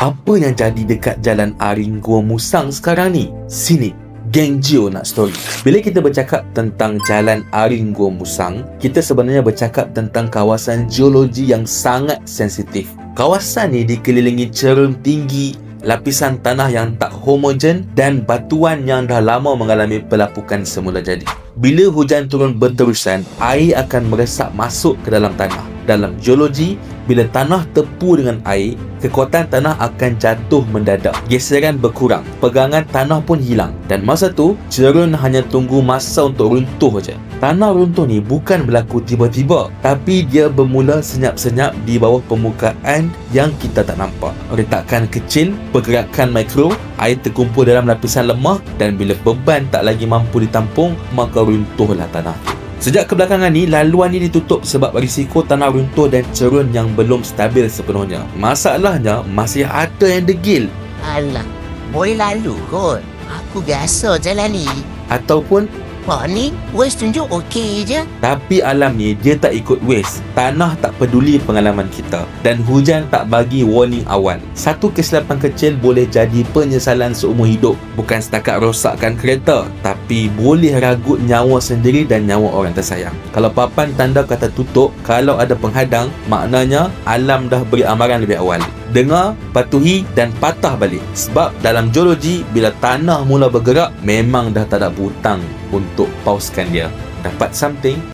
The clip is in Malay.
Apa yang jadi dekat jalan Aring Gua Musang sekarang ni? Sini, Geng Gio nak story. Bila kita bercakap tentang jalan Aring Gua Musang, kita sebenarnya bercakap tentang kawasan geologi yang sangat sensitif. Kawasan ni dikelilingi cerun tinggi, lapisan tanah yang tak homogen dan batuan yang dah lama mengalami pelapukan semula jadi. Bila hujan turun berterusan, air akan meresap masuk ke dalam tanah. Dalam geologi, bila tanah tepu dengan air, kekuatan tanah akan jatuh mendadak. Geseran berkurang, pegangan tanah pun hilang. Dan masa tu, cerun hanya tunggu masa untuk runtuh je. Tanah runtuh ni bukan berlaku tiba-tiba, tapi dia bermula senyap-senyap di bawah permukaan yang kita tak nampak. Retakan kecil, pergerakan mikro, air terkumpul dalam lapisan lemah dan bila beban tak lagi mampu ditampung, maka runtuhlah tanah tu. Sejak kebelakangan ni, laluan ni ditutup sebab risiko tanah runtuh dan cerun yang belum stabil sepenuhnya. Masalahnya, masih ada yang degil Alah, boleh lalu kot. Aku biasa jalan ni. ataupun Wah ni, Wes tunjuk okey je. tapi alam ni dia tak ikut waste. Tanah tak peduli pengalaman kita dan hujan tak bagi warning awal. Satu kesilapan kecil boleh jadi penyesalan seumur hidup. Bukan setakat rosakkan kereta, tapi boleh ragut nyawa sendiri dan nyawa orang tersayang. Kalau papan tanda kata tutup, kalau ada penghadang, maknanya alam dah beri amaran lebih awal. Dengar, patuhi dan patah balik. Sebab dalam geologi, bila tanah mula bergerak, memang dah tak ada butang untuk pauskan dia. Dapat something,